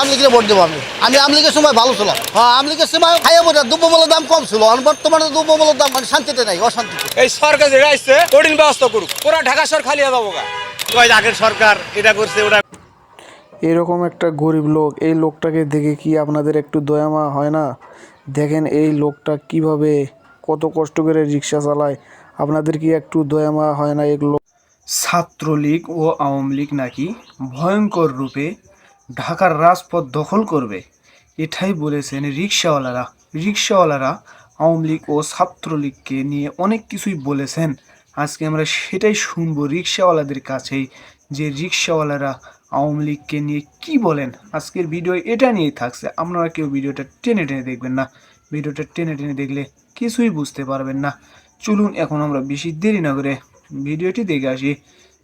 আমলিগের vote দেবো আমি। আমি আমলিগের সময় ভালো ছিলাম। হ্যাঁ আমলিগের সময় খাইয়া বোঝা দ্রব্যমূল্যের দাম কম ছিল। আর বর্তমানে দ্রব্যমূল্যের দাম মানে শান্তিতে নাই অশান্তিতে। এই সরকার যেটা আসছে কঠিন ব্যবস্থা করুক। পুরা ঢাকা শহর খালি যাব আগের সরকার এটা করছে ওটা এরকম একটা গরিব লোক এই লোকটাকে দেখে কি আপনাদের একটু দয়ামা হয় না? দেখেন এই লোকটা কীভাবে কত কষ্ট করে রিক্সা চালায়। আপনাদের কি একটু দয়ামা হয় না এই লোক ছাত্রলীগ ও আওয়ামী লীগ নাকি ভয়ঙ্কর রূপে ঢাকার রাজপথ দখল করবে। এটাই বলেছেন রিক্সাওয়ালারা রিক্সাওয়ালারা আওয়ামী লীগ ও ছাত্রলীগকে নিয়ে অনেক কিছুই বলেছেন। আজকে আমরা সেটাই শুনব রিক্সাওয়ালাদের কাছেই যে রিক্সাওয়ালারা আওয়ামী লীগকে নিয়ে কি বলেন। আজকের ভিডিও এটা নিয়েই থাকছে। আপনারা কেউ ভিডিওটা টেনে টেনে দেখবেন না। ভিডিওটা টেনে টেনে দেখলে কিছুই বুঝতে পারবেন না। চলুন এখন আমরা বেশি দেরি না করে ভিডিওটি দেখে আসি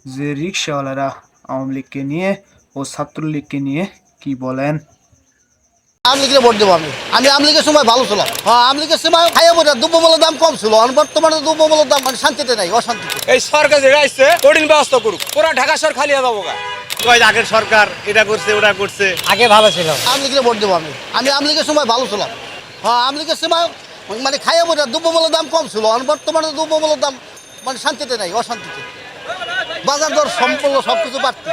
যে রিক্সাওয়ালারা আওয়ামী লীগকে নিয়ে ও ছাত্রলীগকে নিয়ে কি বলেন? আমলিগের ভোট দেবো আমি। আমি আমলিগের সময় ভালো ছিলাম। হ্যাঁ আমলিগের সময় খাইয়া বোঝা দ্রব্যমূল্যের দাম কম ছিল। আর বর্তমানে দ্রব্যমূল্যের দাম মানে শান্তিতে নাই অশান্তিতে। এই সরকার যেটা আসছে কঠিন ব্যবস্থা করুক। পুরা ঢাকা শহর খালি হয়ে যাব আগের সরকার এটা করছে ওটা করছে। আগে ভালো ছিল। আমলিগের ভোট দেবো আমি। আমি আমলিগের সময় ভালো ছিলাম। হ্যাঁ আমলিগের সময় মানে খাইয়া বোঝা দ্রব্যমূল্যের দাম কম ছিল। আর বর্তমানে দ্রব্যমূল্যের দাম মানে শান্তিতে নাই অশান্তিতে। বাজার দর সম্পূর্ণ সব কিছু বাড়তি।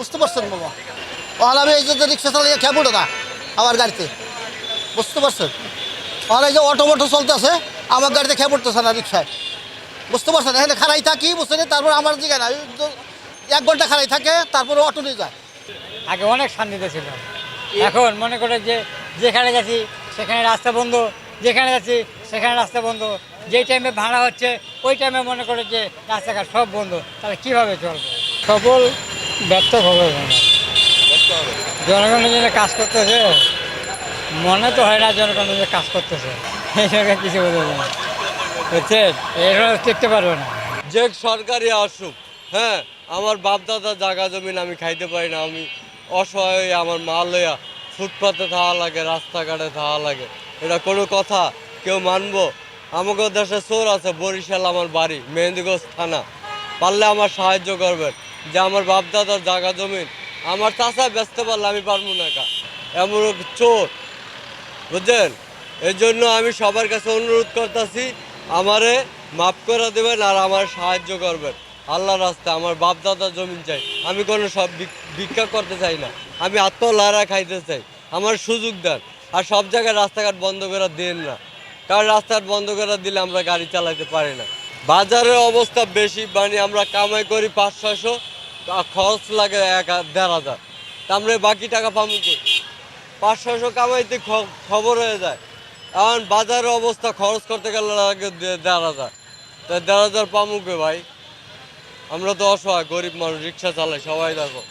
বুঝতে পারছেন বাবা? ওখানে আমি এই যে রিক্সা চালিয়ে খেয়ে পড়ে না আমার গাড়িতে। বুঝতে পারছেন? ওখানে এই যে অটো মটো চলতেছে আমার গাড়িতে খেয়ে পড়তেছে না রিক্সায়। বুঝতে পারছেন? এখানে খারাই থাকি বুঝতে তারপর আমার দিকে না এক ঘণ্টা খারাই থাকে তারপরে অটো নিয়ে যায়। আগে অনেক শান্তিতে ছিল। এখন মনে করে যে যেখানে যাচ্ছি সেখানে রাস্তা বন্ধ। যেখানে যাচ্ছি সেখানে রাস্তা বন্ধ। যেই টাইমে ভাড়া হচ্ছে ওই টাইমে মনে করে যে রাস্তাঘাট সব বন্ধ। তাহলে কীভাবে চলবে? সফল ব্যর্থ হবে জনগণের জন্য কাজ করতেছে, মনে তো হয় না জনগণের জন্য কাজ করতেছে। এই সরকার কিছু বোঝা যায় না। বুঝছেন? এরা টিকতে পারবে না। যে সরকারি আসুক হ্যাঁ আমার বাপদাদা জায়গা জমিন আমি খাইতে পারি না। আমি অসহায় হয়ে আমার মাল লইয়া ফুটপাতে থাকা লাগে, রাস্তাঘাটে থাকা লাগে। এটা কোনো কথা, কেউ মানবো? আমাকে দেশে চোর আছে, বরিশাল আমার বাড়ি, মেহেন্দিগঞ্জ থানা। পারলে আমার সাহায্য করবেন। যে আমার বাপদাদার জায়গা জমিন, আমার চাষা ব্যস্ত পারলে আমি পারব না কা এমন চোর, বুঝছেন? এই জন্য আমি সবার কাছে অনুরোধ করতেছি, আমারে মাফ করে দেবেন আর আমার সাহায্য করবেন। আল্লাহ রাস্তায় আমার বাপ দাদা জমিন চাই। আমি কোনো সব ভিক- ভিক্ষা করতে চাই না। আমি আত্মলারা খাইতে চাই। আমার সুযোগ দেন। আর সব জায়গায় রাস্তাঘাট বন্ধ করে দেন না। কারণ রাস্তাঘাট বন্ধ করে দিলে আমরা গাড়ি চালাতে পারি না। বাজারের অবস্থা বেশি মানে আমরা কামাই করি পাঁচ, ছয়শো। খরচ লাগে এক দেড় হাজার। তা আমরা বাকি টাকা পাবো? পাঁচ ছশো কামাইতে খবর হয়ে যায়। এখন বাজারের অবস্থা খরচ করতে গেলে লাগে দেড় হাজার। তা দেড় হাজার পামুকে ভাই? আমরা তো অসহায়, গরিব মানুষ, রিক্সা চালাই, সবাই দেখো।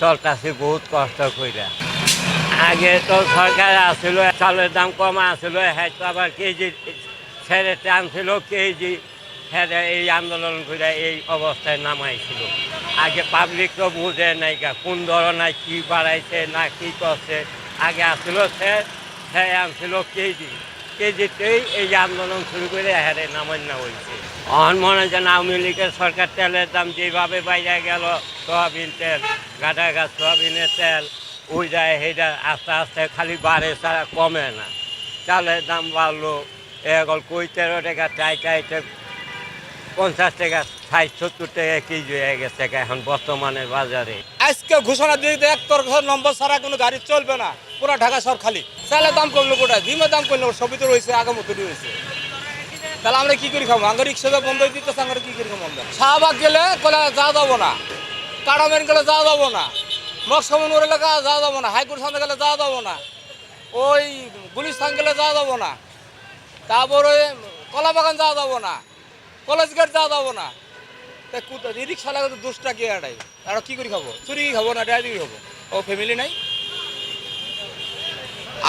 চলতেছে বহুত কষ্ট কইরা। আগে তো সরকার আসছিল চালের দাম কম আসছিল হয়তো আবার কেজি ছেড়ে টানছিল, কেজি ছেড়ে এই আন্দোলন করে এই অবস্থায় নামাইছিল। আগে পাবলিক তো বুঝে নাই কোন ধরনের কি বাড়াইছে, না কি করছে। আগে আসলো সে সে আনছিল কেজি কেজিতেই এই আন্দোলন শুরু করে হ্যারে নামান্য হয়েছে অহন মনে হয় যেন আওয়ামী লীগের সরকার তেলের দাম যেভাবে বাইরে গেল, সয়াবিন তেল, গাঁদা গাছ, সয়াবিনের তেল, ওই যায় সেইটা আস্তে আস্তে খালি বাড়ে ছাড়া কমে না। চালের দাম বাড়লো এখন কই তেরো টাকা টাইকাইতে পঞ্চাশ টাকা ষাট সত্তর টাকা গেছে এখন বর্তমানে বাজারে। ঘোষণা দিয়ে এক নম্বর ছাড়া কোনো গাড়ি চলবে না। ঢাকা দাম কমলো দাম সবই তো রয়েছে তাহলে কি করি কি করি গেলে কলে যা যাব না। গেলে যা না। যা না। গেলে যা না। ওই গেলে যা না। তারপরে কলা বাগান যাওয়া যাব না। কলেজ গেট যাওয়া যাব না। তা কুতা রিক্সা লাগে তো দোষটা কে এটাই আর কি করে খাব? চুরি খাব না ডাইরি খাব? ও ফ্যামিলি নাই?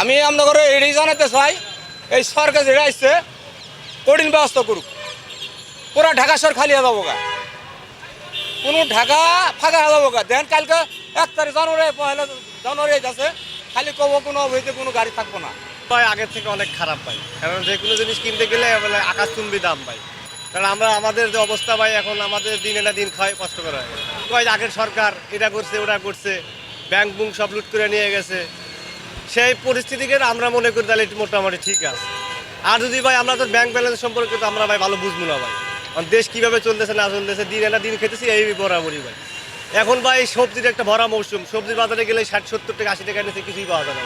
আমি আপনাদের এটাই জানাতে চাই, এই সরকার যেটা আসছে কঠিন ব্যবস্থা করুক। পুরা ঢাকা শহর খালি হয়ে যাব গা কোনো ঢাকা ফাঁকা হয়ে যাব দেন কালকে এক তারিখ জানুয়ারি, পয়লা জানুয়ারি আছে খালি কব কোনো হইতে কোনো গাড়ি থাকব না। কয় আগের থেকে অনেক খারাপ পাই কারণ যে কোনো জিনিস কিনতে গেলে আকাশ আকাশচুম্বী দাম পাই কারণ আমরা, আমাদের যে অবস্থা ভাই, এখন আমাদের দিনে না দিন খাই কষ্ট করা হয়। কয় আগের সরকার এটা করছে, ওটা করছে, ব্যাংক বুং সব লুট করে নিয়ে গেছে। সেই পরিস্থিতিকে আমরা মনে করি তাহলে একটু মোটামুটি ঠিক আছে। আর যদি ভাই, আমরা তো ব্যাংক ব্যালেন্স সম্পর্কে তো আমরা ভাই ভালো বুঝব না ভাই। দেশ কীভাবে চলতেছে, না চলতেছে, দিন একটা দিন খেতেছি, এই বরাবরই ভাই। এখন ভাই সবজির একটা ভরা মৌসুম, সবজির বাজারে গেলে ষাট সত্তর টাকা আশি টাকা নিচে কিছুই পাওয়া যাবে